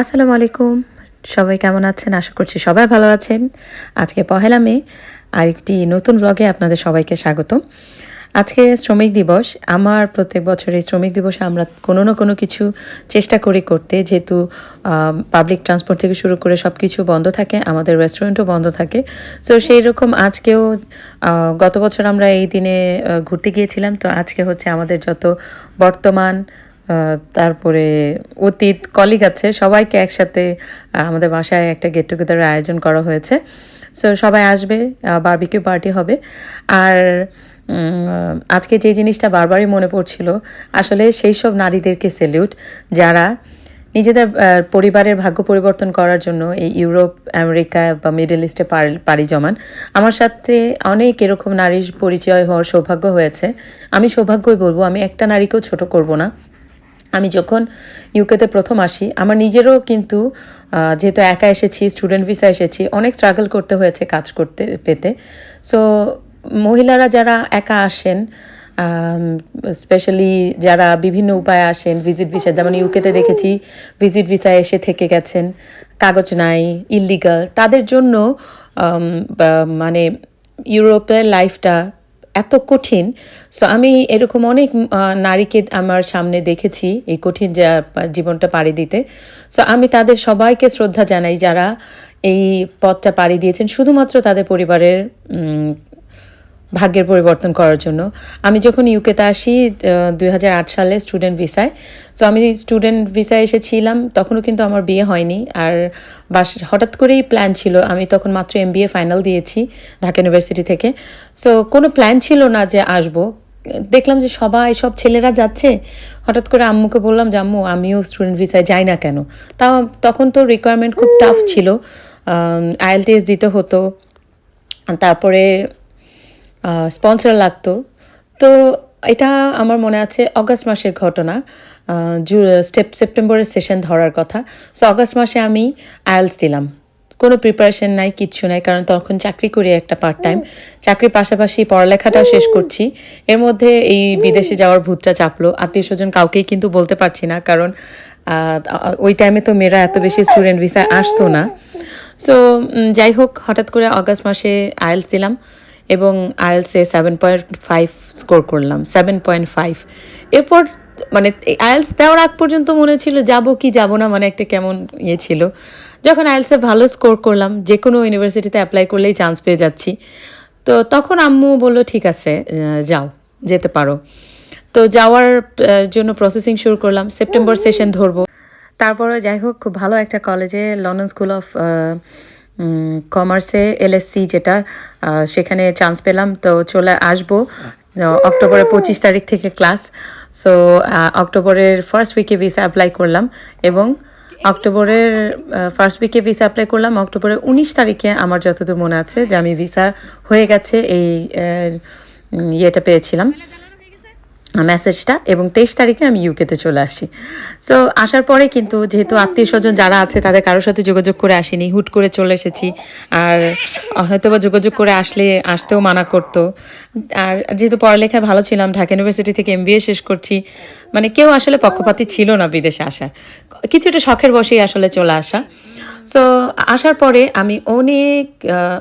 আসসালামু আলাইকুম। সবাই কেমন আছেন? আশা করছি সবাই ভালো আছেন। আজকে পহেলা মে, আরেকটি নতুন ব্লগে আপনাদের সবাইকে স্বাগতম। আজকে শ্রমিক দিবস। আমার প্রত্যেক বছর শ্রমিক দিবসে আমরা কোনো না কোনো কিছু চেষ্টা করি করতে। যেহেতু পাবলিক ট্রান্সপোর্ট থেকে শুরু করে সব কিছু বন্ধ থাকে, আমাদের রেস্টুরেন্টও বন্ধ থাকে। সো সেই রকম আজকেও গত বছর আমরা এই দিনে ঘুরতে গিয়েছিলাম। তো আজকে হচ্ছে আমাদের যত বর্তমান তারপরে অতীত কলিগ আছে, সবাইকে একসাথে আমাদের বাসায় একটা গেট টুগেদারের আয়োজন করা হয়েছে। সো সবাই আসবে বারবিকিউ পার্টি হবে। আর আজকে যে জিনিসটা বারবারই মনে পড়ছিল, আসলে সেই সব নারীদেরকে সেলিউট যারা নিজেদের পরিবারের ভাগ্য পরিবর্তন করার জন্য এই ইউরোপ, আমেরিকা বা মিডল ইস্টে পাড়ি জমান। আমার সাথে অনেক এরকম নারীর পরিচয় হওয়ার সৌভাগ্য হয়েছে। আমি সৌভাগ্যই বলব, আমি একটা নারীকেও ছোট করব না। আমি যখন ইউকেতে প্রথম আসি, আমার নিজেরও কিন্তু যেহেতু একা এসেছি স্টুডেন্ট ভিসা এসেছি, অনেক স্ট্রাগল করতে হয়েছে কাজ করতে পেতে। সো মহিলারা যারা একা আসেন স্পেশালি যারা বিভিন্ন উপায়ে আসেন ভিজিট ভিসা যেমন ইউকেতে দেখেছি ভিজিট ভিসা এসে থেকে গেছেন, কাগজ নাই ইলিগাল তাদের জন্য মানে ইউরোপের লাইফটা এত কঠিন। সো আমি এরকম অনেক নারীকে আমার সামনে দেখেছি এই কঠিন যা- জীবনটা পাড়ি দিতে। সো আমি তাদের সবাইকে শ্রদ্ধা জানাই যারা এই পথটা পাড়ি দিয়েছেন। শুধুমাত্র তাদের পরিবারের ভাগ্যের পরিবর্তন করার জন্য। আমি যখন ইউকেতে আসি দুই হাজার আট সালে স্টুডেন্ট ভিসায় সো আমি স্টুডেন্ট ভিসায় এসেছিলাম তখনও কিন্তু আমার বিয়ে হয়নি। আর বাস, হঠাৎ করেই প্ল্যান ছিল, আমি তখন মাত্র এম ফাইনাল দিয়েছি ঢাকা ইউনিভার্সিটি থেকে। সো কোনো প্ল্যান ছিল না যে আসব। দেখলাম যে সবাই, সব ছেলেরা যাচ্ছে। হঠাৎ করে আম্মুকে বললাম যে, আম্মু, আমিও স্টুডেন্ট ভিসায় যাই না কেন? তাও তখন তো রিকোয়ারমেন্ট খুব টাফ ছিল। আইএলটিএস দিতে হতো। তারপরে স্পন্সর লাগতো। তো এটা আমার মনে আছে অগাস্ট মাসের ঘটনা। জু স্টেপ সেপ্টেম্বরের সেশন ধরার কথা। সো অগাস্ট মাসে আমি আয়েলস দিলাম। কোনো প্রিপারেশন নাই কিচ্ছু নাই কারণ তখন চাকরি করি একটা পার্ট টাইম চাকরির পাশাপাশি পড়ালেখাটাও শেষ করছি। এর মধ্যে এই বিদেশে যাওয়ার ভূতটা চাপলো। আত্মীয় স্বজন কাউকেই কিন্তু বলতে পারছি না কারণ ওই টাইমে তো মেয়েরা এত বেশি স্টুডেন্ট ভিসায় আসতো না। সো যাই হোক হঠাৎ করে অগাস্ট মাসে আয়েলস দিলাম। এবং আয়েলসে সেভেন পয়েন্ট ফাইভ স্কোর করলাম সেভেন পয়েন্ট ফাইভ এরপর মানে আয়েলস দেওয়ার আগ পর্যন্ত মনে ছিল যাব কি যাব না? মানে একটা কেমন ইয়ে ছিল। যখন আয়েলসে ভালো স্কোর করলাম যে কোনো ইউনিভার্সিটিতে অ্যাপ্লাই করলেই চান্স পেয়ে যাচ্ছি। তো তখন আম্মু বলল ঠিক আছে যাও যেতে পারো। তো যাওয়ার জন্য প্রসেসিং শুরু করলাম সেপ্টেম্বর সেশন ধরবো। তারপরে যাই হোক খুব ভালো একটা কলেজে লন্ডন স্কুল অফ কমার্সে এলএসসি যেটা সেখানে চান্স পেলাম তো চলে আসব অক্টোবরের পঁচিশ তারিখ থেকে ক্লাস সো অক্টোবরের ফার্স্ট উইকে ভিসা অ্যাপ্লাই করলাম এবং অক্টোবরের ফার্স্ট উইকে ভিসা অ্যাপ্লাই করলাম অক্টোবরের উনিশ তারিখে আমার যতদূর মনে আছে যে আমি ভিসা হয়ে গেছে এই ইয়েটা পেয়েছিলাম। মেসেজটা এবং তেইশ তারিখে আমি ইউকেতে চলে আসি। সো আসার পরে কিন্তু যেহেতু আত্মীয় স্বজন যারা আছে, তাদের কারোর সাথে যোগাযোগ করে আসিনি, হুট করে চলে এসেছি। আর হয়তো বা যোগাযোগ করে আসলে, আসতেও মানা করতো। আর যেহেতু পড়ালেখায় ভালো ছিলাম, ঢাকা ইউনিভার্সিটি থেকে এম শেষ করছি মানে কেউ আসলে পক্ষপাতি ছিল না বিদেশে আসার। কিছুটা শখের বসেই আসলে চলে আসা। সো আসার পরে আমি অনেক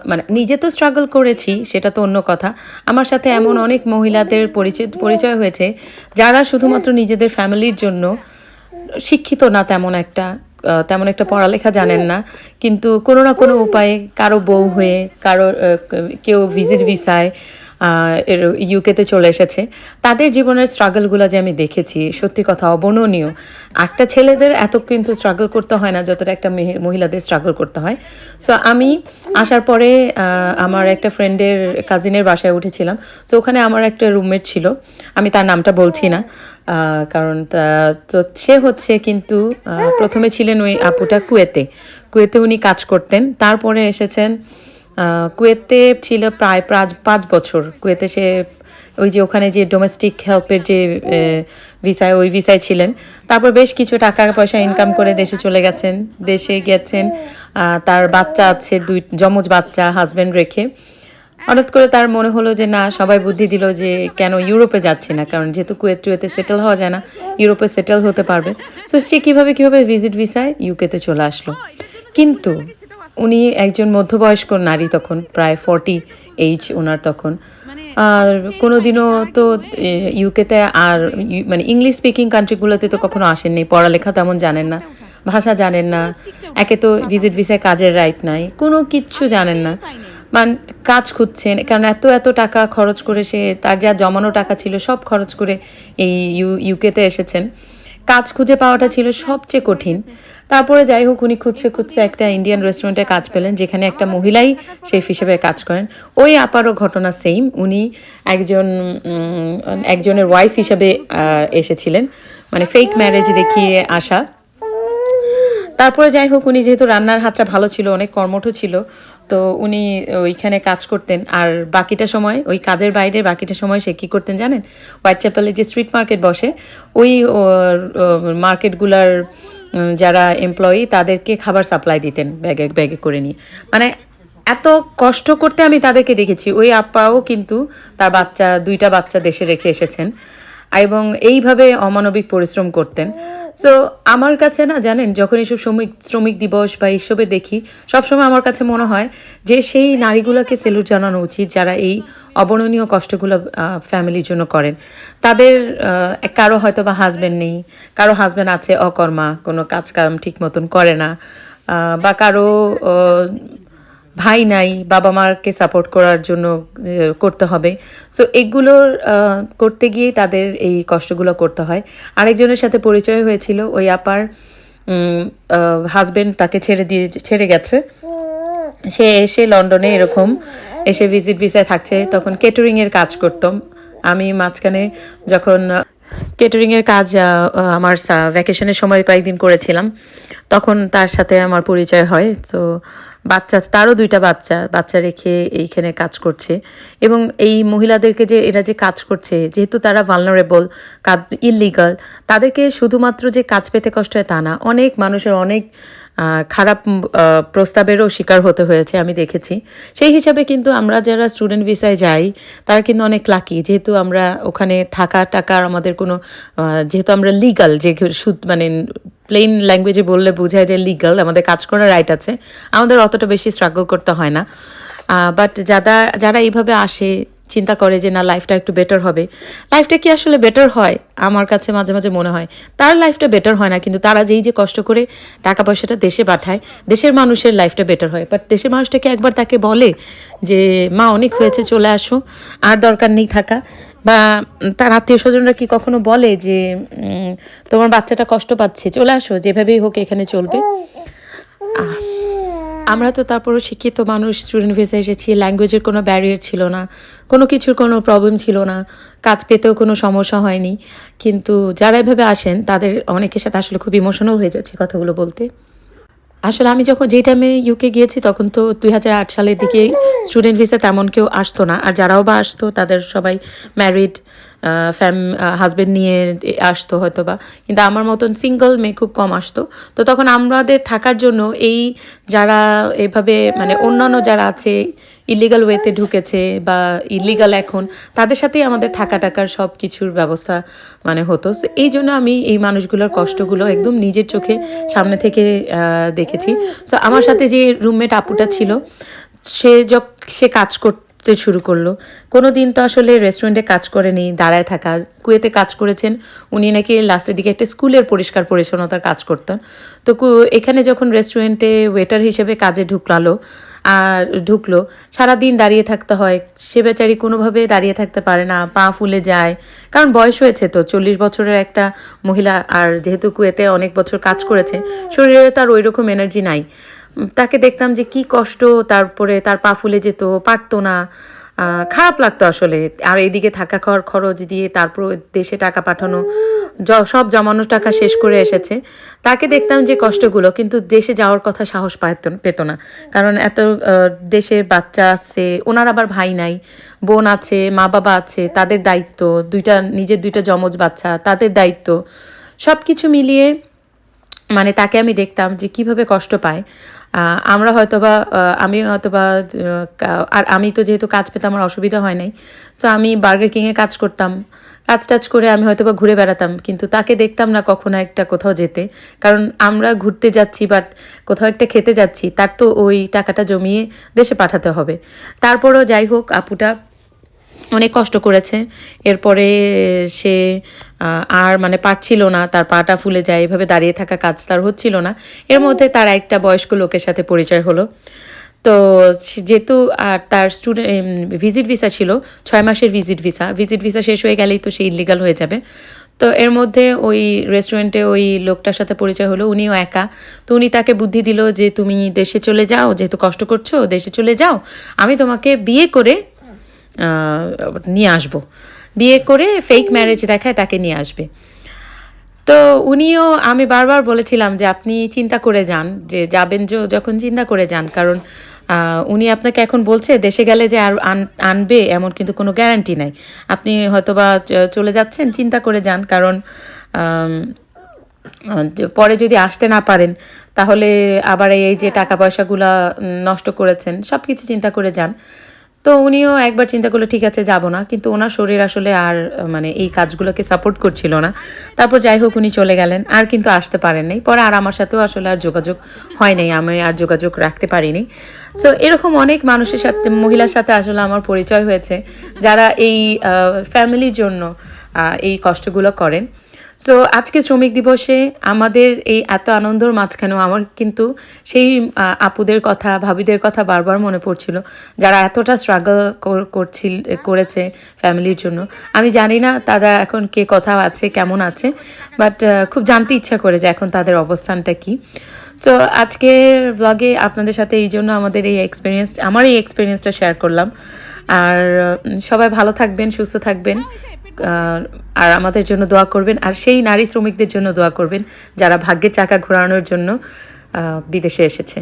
মানে নিজে তো স্ট্রাগল করেছি, সেটা তো অন্য কথা। আমার সাথে এমন অনেক মহিলাদের পরিচয় পরিচয় হয়েছে, যারা শুধুমাত্র নিজেদের ফ্যামিলির জন্য শিক্ষিত না তেমন একটা তেমন একটা পড়ালেখা জানেন না। কিন্তু কোনো না কোনো উপায়ে কারও বউ হয়ে, কারও কেউ ভিজিট ভিসায় এর ইউকেতে চলে এসেছে। তাদের জীবনের স্ট্রাগলগুলো যে আমি দেখেছি, সত্যি কথা অবর্ণনীয়। একটা ছেলেদের এত কিন্তু স্ট্রাগল করতে হয় না, যতটা একটা মেহে- মহিলাদের স্ট্রাগল করতে হয়। সো আমি আসার পরে আমার একটা ফ্রেন্ডের কাজিনের বাসায় উঠেছিলাম। সো ওখানে আমার একটা রুমমেট ছিল। আমি তার নামটা বলছি না কারণ তো সে হচ্ছে কিন্তু প্রথমে ছিলেন ওই আপুটা কুয়েতে। কুয়েতে উনি কাজ করতেন। তারপরে এসেছেন কুয়েতে ছিল প্রায় পাঁচ পাঁচ বছর। কুয়েতে সে ওই যে ওখানে যে ডোমেস্টিক হেল্পের যে ভিসায় ওই ভিসায় ছিলেন। তারপর বেশ কিছু টাকা পয়সা ইনকাম করে দেশে চলে গেছেন। দেশে গেছেন তার বাচ্চা আছে, দুই, যমজ বাচ্চা হাজব্যান্ড রেখে। হঠাৎ করে তার মনে হলো যে, না, সবাই বুদ্ধি দিল যে, কেন ইউরোপে যাচ্ছে না? কারণ যেহেতু কুয়েত, টুয়েতে সেটেল হওয়া যায় না, ইউরোপে সেটেল হতে পারবে। সো সে কীভাবে কীভাবে ভিজিট ভিসায় ইউকেতে চলে আসলো। কিন্তু উনি একজন মধ্যবয়স্ক নারী তখন প্রায় ফর্টি এইজ ওনার তখন। আর কোনোদিনও তো ইউকেতে আর মানে ইংলিশ স্পিকিং কান্ট্রিগুলোতে তো কখনো আসেননি। পড়ালেখা তেমন জানেন না ভাষা জানেন না একে তো ভিজিট ভিসায় কাজের রাইট নাই কোনো কিচ্ছু জানেন না। মান কাজ খুঁজছেন কারণ এত এত টাকা খরচ করে সে তার যা জমানো টাকা ছিল সব খরচ করে এই ইউ ইউকেতে এসেছেন। কাজ খুঁজে পাওয়াটা ছিল সবচেয়ে কঠিন। তারপরে যাই হোক, উনি খুঁজছে খুঁজছে একটা ইন্ডিয়ান রেস্টুরেন্টে কাজ পেলেন, যেখানে একটা মহিলাই শেফ হিসেবে কাজ করেন। ওই আপারও ঘটনা সেম উনি একজন একজনের ওয়াইফ হিসেবে এসেছিলেন। মানে ফেক ম্যারেজ দেখিয়ে আসা। তারপরে যাই হোক, উনি যেহেতু রান্নার হাতটা ভালো ছিল, অনেক কর্মঠ ছিল, তো উনি ওইখানে কাজ করতেন। আর বাকিটা সময়, ওই কাজের বাইরে বাকিটা সময় সে কী করতেন জানেন? হোয়াইট চ্যাপেলে যে স্ট্রিট মার্কেট বসে, ওই মার্কেটগুলার যারা এমপ্লয়ি তাদেরকে খাবার সাপ্লাই দিতেন ব্যাগে ব্যাগে করে নিয়ে। মানে এত কষ্ট করতে আমি তাদেরকে দেখেছি। ওই আপ্পাও কিন্তু তার বাচ্চা, দুইটা বাচ্চা দেশে রেখে এসেছেন। এবং এইভাবে অমানবিক পরিশ্রম করতেন। সো আমার কাছে না, জানেন, যখন এইসব শ্রমিক শ্রমিক দিবস বা এইসবে দেখি, সবসময় আমার কাছে মনে হয় যে সেই নারীগুলোকে সেলুট জানানো উচিত যারা এই অবর্ণনীয় কষ্টগুলো ফ্যামিলির জন্য করেন। তাদের কারও হয়তো বা হাজব্যান্ড নেই, কারও হাজব্যান্ড আছে, অকর্মা, কোনো কাজ কাম ঠিক মতন করে না বা কারও ভাই নাই, বাবা মাকে সাপোর্ট করার জন্য করতে হবে। সো এগুলোর করতে গিয়ে তাদের এই কষ্টগুলো করতে হয়। আরেকজনের সাথে পরিচয় হয়েছিল, ওই আপার হাজবেন্ড তাকে ছেড়ে দিয়ে, ছেড়ে গেছে। সে এসে লন্ডনে এরকম এসে ভিজিট ভিসায় থাকছে, তখন কেটারিংয়ের কাজ করতাম। আমি মাঝখানে যখন কেটারিং এর কাজ আমার ভ্যাকেশনের সময় কয়েকদিন করেছিলাম। তখন তার সাথে আমার পরিচয় হয়। তো বাচ্চা, তারও দুইটা বাচ্চা বাচ্চা রেখে এইখানে কাজ করছে। এবং এই মহিলাদেরকে যে, এরা যে কাজ করছে, যেহেতু তারা ভালনারেবল কাজ ইলিগাল তাদেরকে শুধুমাত্র যে কাজ পেতে কষ্ট হয় তা না। অনেক মানুষের অনেক খারাপ প্রস্তাবেরও শিকার হতে হয়েছে, আমি দেখেছি। সেই হিসাবে কিন্তু আমরা যারা স্টুডেন্ট ভিসায় যাই, তারা কিন্তু অনেক লাকি যেহেতু আমরা ওখানে থাকা টাকার আমাদের কোনো যেহেতু আমরা লিগাল যে সুদ- মানে প্লেন ল্যাঙ্গুয়েজে বললে বোঝায় যে লিগাল আমাদের কাজ করার রাইট আছে, আমাদের অতটা বেশি স্ট্রাগল করতে হয় না। বাট যারা যারা এইভাবে আসে চিন্তা করে যে না লাইফটা একটু বেটার হবে। লাইফটা কি আসলে বেটার হয়? আমার কাছে মাঝে মাঝে মনে হয়। তার লাইফটা বেটার হয় না, কিন্তু তারা যেই যে কষ্ট করে টাকা পয়সাটা দেশে পাঠায়, দেশের মানুষের লাইফটা বেটার হয়। বাট দেশের মানুষটাকে একবার তাকে বলে যে, মা, অনেক হয়েছে, চলে আসো। আর দরকার নেই থাকা। বা তার আত্মীয় স্বজনরা কি কখনো বলে যে তোমার বাচ্চাটা কষ্ট পাচ্ছে, চলে আসো, যেভাবেই হোক এখানে চলবে? আমরা তো তারপরও শিক্ষিত মানুষ স্টুডেন্ট ভিসা এসেছি ল্যাঙ্গুয়েজের কোনো ব্যারিয়ার ছিল না, কোনো কিছুর কোনো প্রবলেম ছিল না, কাজ পেতেও কোনো সমস্যা হয়নি। কিন্তু যারা এভাবে আসেন, তাদের অনেকের সাথে আসলে খুব ইমোশনাল হয়ে যাচ্ছে কথাগুলো বলতে। আসলে আমি যখন যেই টাইমে ইউকে গিয়েছি, তখন তো দুই হাজার আট সালের দিকে স্টুডেন্ট ভিসা তেমন কেউ আসতো না। আর যারাও বা আসতো, তাদের সবাই ম্যারিড ফ্যাম হাজব্যান্ড নিয়ে আসতো হয়তো বা কিন্তু আমার মতন সিঙ্গল মেয়ে খুব কম আসতো। তো তখন আমাদের থাকার জন্য এই যারা এভাবে মানে অন্যান্য যারা আছে ইলিগাল ওয়েতে ঢুকেছে বা ইলিগাল এখন, তাদের সাথেই আমাদের থাকা টাকার সব কিছুর ব্যবস্থা মানে হতো। এই জন্য আমি এই মানুষগুলোর কষ্টগুলো একদম নিজের চোখে সামনে থেকে দেখেছি। সো আমার সাথে যে রুমমেট আপুটা ছিল, সে যখন সে কাজ করতে শুরু করল। কোনো দিন তো আসলে রেস্টুরেন্টে কাজ করেনি, দাঁড়ায় থাকা। কুয়েতে কাজ করেছেন, উনি নাকি লাস্টের দিকে একটা স্কুলের পরিষ্কার পরিচ্ছন্নতার কাজ করতেন। তো এখানে যখন রেস্টুরেন্টে ওয়েটার হিসেবে কাজে ঢুকলালো আর ঢুকলো। সারাদিন দাঁড়িয়ে থাকতে হয়। সে বেচারি কোনোভাবে দাঁড়িয়ে থাকতে পারে না, পা ফুলে যায়। কারণ বয়স হয়েছে তো, চল্লিশ বছরের একটা মহিলা, আর যেহেতু কুয়েতে অনেক বছর কাজ করেছে, শরীরে তার ওই রকম এনার্জি নাই তাকে দেখতাম যে কি কষ্ট, তারপরে তার পা ফুলে যেত, পারতো না। খারাপ লাগতো আসলে। আর এইদিকে থাকা খাওয়ার খরচ দিয়ে তারপর দেশে টাকা পাঠানো সব জমানো টাকা শেষ করে এসেছে। তাকে দেখতাম যে কষ্টগুলো, কিন্তু দেশে যাওয়ার কথা সাহস পেত না। কারণ এত দেশে বাচ্চা আছে, ওনার আবার ভাই নাই, বোন আছে, মা বাবা আছে, তাদের দায়িত্ব, দুইটা, নিজের দুইটা যমজ বাচ্চা, তাদের দায়িত্ব। সব কিছু মিলিয়ে মানে তাকে আমি দেখতাম যে কীভাবে কষ্ট পায়। আমরা হয়তোবা আমি হয়তোবা আর আমি তো যেহেতু কাজ পেতে আমার অসুবিধা হয় নাই সো আমি বার্গার কিংয়ে কাজ করতাম। কাজ টাজ করে আমি হয়তোবা ঘুরে বেড়াতাম, কিন্তু তাকে দেখতাম না কখনো একটা কোথাও যেতে। কারণ আমরা ঘুরতে যাচ্ছি বাট কোথাও একটা খেতে যাচ্ছি, তার তো ওই টাকাটা জমিয়ে দেশে পাঠাতে হবে। তারপরও যাই হোক, আপুটা অনেক কষ্ট করেছে। এরপরে সে আর মানে পারছিল না, তার পাটা ফুলে যায়, এভাবে দাঁড়িয়ে থাকা কাজ তার হচ্ছিল না। এর মধ্যে তার একটা বয়স্ক লোকের সাথে পরিচয় হলো। তো যেহেতু আর তার স্টুডেন্ট ভিজিট ভিসা ছিল, ছয় মাসের ভিজিট ভিসা। ভিজিট ভিসা শেষ হয়ে গেলেই তো সে ইলিগাল হয়ে যাবে। তো এর মধ্যে ওই রেস্টুরেন্টে ওই লোকটার সাথে পরিচয় হলো, উনিও একা। তো উনি তাকে বুদ্ধি দিল যে, তুমি দেশে চলে যাও, যেহেতু কষ্ট করছ, দেশে চলে যাও। আমি তোমাকে বিয়ে করে নিয়ে আসব। বিয়ে করে ফেক ম্যারেজ দেখায় তাকে নিয়ে আসবে। তো উনিও আমি বারবার বলেছিলাম যে আপনি চিন্তা করে যান যে যাবেন যে- যখন চিন্তা করে যান কারণ উনি আপনাকে এখন বলছে দেশে গেলে যে আর আন- আনবে এমন কিন্তু কোনো গ্যারান্টি নাই। আপনি হয়তোবা চলে যাচ্ছেন চিন্তা করে যান কারণ পরে যদি আসতে না পারেন তাহলে আবার এই যে টাকা পয়সাগুলা নষ্ট করেছেন সব কিছু চিন্তা করে যান। তো উনিও একবার চিন্তা করল, ঠিক আছে, যাব না। কিন্তু ওনার শরীর আসলে আর মানে এই কাজগুলোকে সাপোর্ট করছিল না। তারপর যাই হোক, উনি চলে গেলেন। আর কিন্তু আসতে পারেন নাই। পরে আর আমার সাথেও আসলে আর যোগাযোগ হয় নাই। আমি আর যোগাযোগ রাখতে পারিনি। সো এরকম অনেক মানুষের সাথে, মহিলার সাথে আসলে আমার পরিচয় হয়েছে, যারা এই ফ্যামিলির জন্য এই কষ্টগুলো করেন। সো আজকে শ্রমিক দিবসে আমাদের এই এত আনন্দর মাঝখানেও আমার কিন্তু সেই আপুদের কথা, ভাবিদের কথা বারবার মনে পড়ছিল, যারা এতটা স্ট্রাগল করছিল, করেছে ফ্যামিলির জন্য। আমি জানি না তারা এখন কে কোথাও আছে, কেমন আছে বাট খুব জানতে ইচ্ছা করে যে এখন তাদের অবস্থানটা কি। সো আজকের ব্লগে আপনাদের সাথে এই জন্য আমাদের এই এক্সপিরিয়েন্স আমার এই এক্সপিরিয়েন্সটা শেয়ার করলাম। আর সবাই ভালো থাকবেন, সুস্থ থাকবেন। আর আমাদের জন্য দোয়া করবেন। আর সেই নারী শ্রমিকদের জন্য দোয়া করবেন যারা ভাগ্যের চাকা ঘোরানোর জন্য বিদেশে এসেছে।